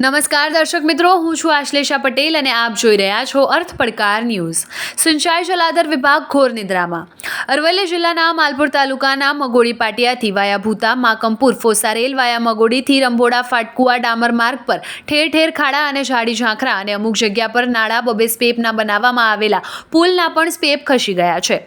નમસ્કાર દર્શક મિત્રો, હું છું આશ્લેષા પટેલ અને આપ જોઈ રહ્યા છો અર્થ પડકાર ન્યૂઝ. સિંચાઈ જલાધર વિભાગ ઘોર નિદ્રામાં. અરવલ્લી જિલ્લાના માલપુર તાલુકાના મગોડી પાટિયાથી વાયા ભૂતા, માકમપુર, ફોસારેલ, વાયા મગોડીથી રંભોડા ફાટકુવા ડામર માર્ગ પર ઠેર ઠેર ખાડા અને ઝાડી ઝાંખરા અને અમુક જગ્યા પર નાળા બબે સ્પેપના બનાવવામાં આવેલા પુલના પણ સ્પેપ ખસી ગયા છે.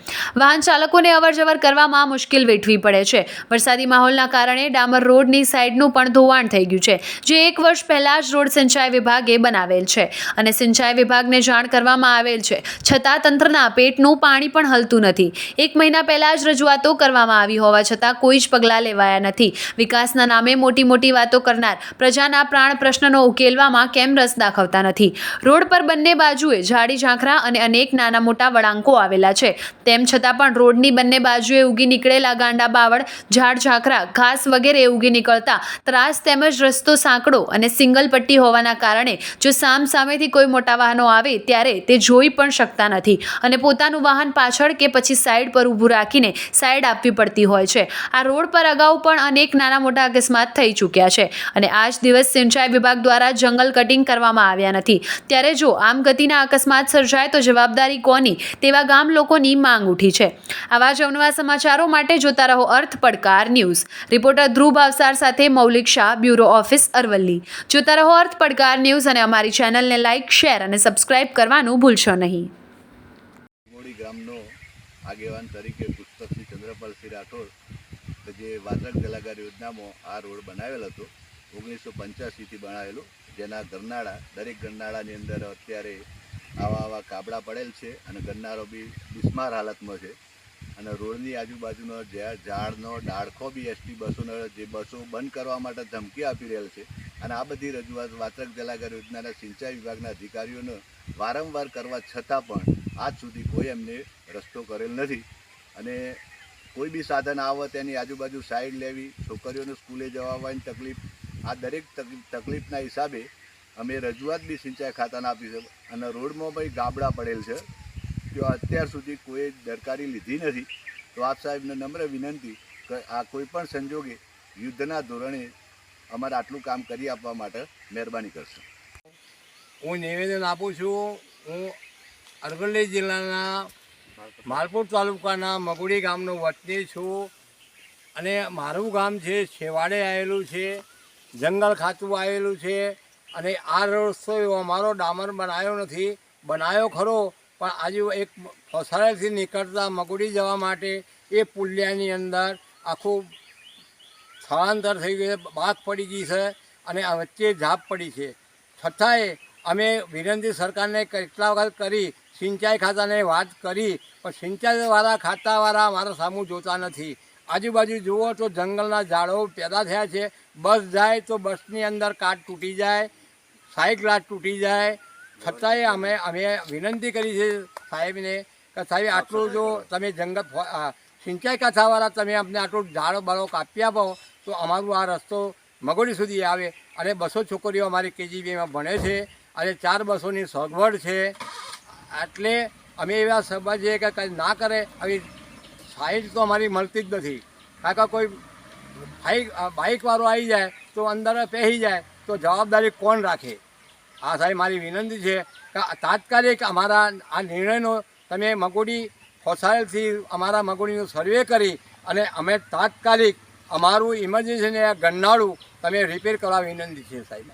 વાહન ચાલકોને અવરજવર કરવામાં મુશ્કેલ વેઠવી પડે છે. વરસાદી માહોલના કારણે ડામર રોડની સાઈડનું પણ ધોવાણ થઈ ગયું છે, જે એક વર્ષ પહેલા જ રોડ સિંચાઈ વિભાગે બનાવેલ છે અને સિંચાઈ વિભાગને જાણ કરવામાં આવેલ છે. છતાં તંત્રના પેટનું પાણી પણ હલતું નથી. એક મહિના પહેલા જ રજૂઆતો કરવામાં આવી હોવા છતાં કોઈ જ પગલાં લેવાયા નથી. વિકાસના નામે મોટી મોટી વાતો કરનાર પ્રજાના પ્રાણ પ્રશ્નનો ઉકેલવામાં કેમ રસ દાખવતા નથી? રોડ પર બંને બાજુએ ઝાડી ઝાંખરા અને અનેક નાના મોટા વળાંકો આવેલા છે. તેમ છતાં પણ રોડની બંને બાજુએ ઉગી નીકળેલા ગાંડા બાવળ, ઝાડ ઝાંખરા, ઘાસ વગેરે ઉગી નીકળતા ત્રાસ તેમજ રસ્તો સાંકડો અને સિંગલ પટ્ટી હોવાના કારણે જો સામ સામેથી કોઈ મોટા વાહનો આવે ત્યારે તે જોઈ પણ શકતા નથી અને પોતાનું વાહન પાછળ કે પછી સાઈડ પર ઊભું રાખીને સાઈડ આપવી પડતી હોય છે. આ રોડ પર અગાઉ પણ અનેક નાના મોટા અકસ્માત થઈ ચૂક્યા છે અને આજ દિવસ સિંચાઈ વિભાગ દ્વારા જંગલ કટિંગ કરવામાં આવ્યા નથી. ત્યારે જો આમ ગતિના અકસ્માત સર્જાય તો જવાબદારી કોની? તેવા ગામ લોકોની માંગ ઉઠી છે. આવા જ અવનવા સમાચારો માટે જોતા રહો અર્થ પડકાર ન્યૂઝ. રિપોર્ટર ધ્રુવ ભાવસાર સાથે મૌલિક શાહ, બ્યુરો ઓફિસ અરવલ્લી. જોતા રહો અર્થ પડકાર ન્યૂઝ અને અમારી ચેનલને લાઇક શેર અને સબસ્ક્રાઇબ કરવાનું ભૂલશો નહીં. આગેવાન તરીકે પુસ્તકશ્રી ચંદ્રપાલસિંહ રાઠોડ કે જે વાદક કલાકાર યોજનામાં આ રોડ બનાવેલ હતો, ઓગણીસો પંચ્યાસીથી બનાવેલો, જેના ગરનાળા, દરેક ગરનાળાની અંદર અત્યારે આવા આવા કાબડા પડેલ છે અને ગરનાળો બી બિસ્માર હાલતમાં છે. અને રોડની આજુબાજુનો જે ઝાડનો ડાળખો બી એસટી બસોનો જે બસો બંધ કરવા માટે ધમકી આપી રહેલ છે. અને આ બધી રજૂઆત વાચક જલાગાર યોજનાના સિંચાઈ વિભાગના અધિકારીઓને વારંવાર કરવા છતાં પણ આજ સુધી કોઈ એમને રસ્તો કરેલ નથી. અને કોઈ બી સાધન આવે તેની આજુબાજુ સાઈડ લેવી, છોકરીઓને સ્કૂલે જવા આવવાની તકલીફ, આ દરેક તકલીફ તકલીફના હિસાબે અમે રજૂઆત બી સિંચાઈ ખાતાને આપી છે. અને રોડમાં ભાઈ ગાબડા પડેલ છે. જો અત્યાર સુધી કોઈ દરકારી લીધી નથી, તો આપ સાહેબને નમ્ર વિનંતી કે આ કોઈ પણ સંજોગે યુદ્ધના ધોરણે અમારે આટલું કામ કરી આપવા માટે મહેરબાની કરશો. હું નિવેદન આપું છું, હું અરવલ્લી જિલ્લાના માલપુર તાલુકાના મગુડી ગામનો વતની છું અને મારું ગામ છે છેવાડે આવેલું છે, જંગલ ખાતું આવેલું છે અને આ રસ્તો અમારો ડામર બનાવ્યો નથી બનાવ્યો ખરો પણ આજુ એક ફસારેથી નીકળતા મગુડી જવા માટે એ પુલિયાની અંદર આખું સ્થળાંતર થઈ ગયું છે બાગ પડી ગઈ છે અને આ વચ્ચે ઝાપ પડી છે. છતાંય અમે વિનંતી સરકારને કેટલા વખત કરી, સિંચાઈ ખાતાને વાત કરી, પણ સિંચાઈવાળા ખાતાવાળા અમારા સામું જોતા નથી. આજુબાજુ જુઓ તો જંગલના ઝાડો પેદા થયા છે. બસ જાય તો બસની અંદર કાટ તૂટી જાય લાટ તૂટી જાય છતાંય અમે અમે વિનંતી કરી છે સાહેબને કે સાહેબ, આટલું જો તમે જંગલ સિંચાઈ કાંઠાવાળા તમે અમને આટલું ઝાડો બાળો કાપી આપો, તો અમારું આ રસ્તો મગોડી સુધી આવે. અને બસો છોકરીઓ અમારી કેજીબીમાં ભણે છે. અને ચાર બસોની સગવડ છે. એટલે અમે એવા સમજીએ કે કંઈ ના કરે, આવી સાઈડ તો અમારી મળતી જ નથી. કારણ કે કોઈ બાઇક બાઇકવાળો આવી જાય, તો અંદર પહેરી જાય, તો જવાબદારી કોણ રાખે? આ સાહેબ, મારી વિનંતી છે કે તાત્કાલિક અમારા આ નિર્ણયનો તમે મગોડી ફોસાયેલથી અમારા મગોડીનો સર્વે કરી અને અમે તાત્કાલિક અમારું ઇમરજન્સીને આ ગન્નાળું તમે રિપેર કરવા વિનંતી છે સાહેબ.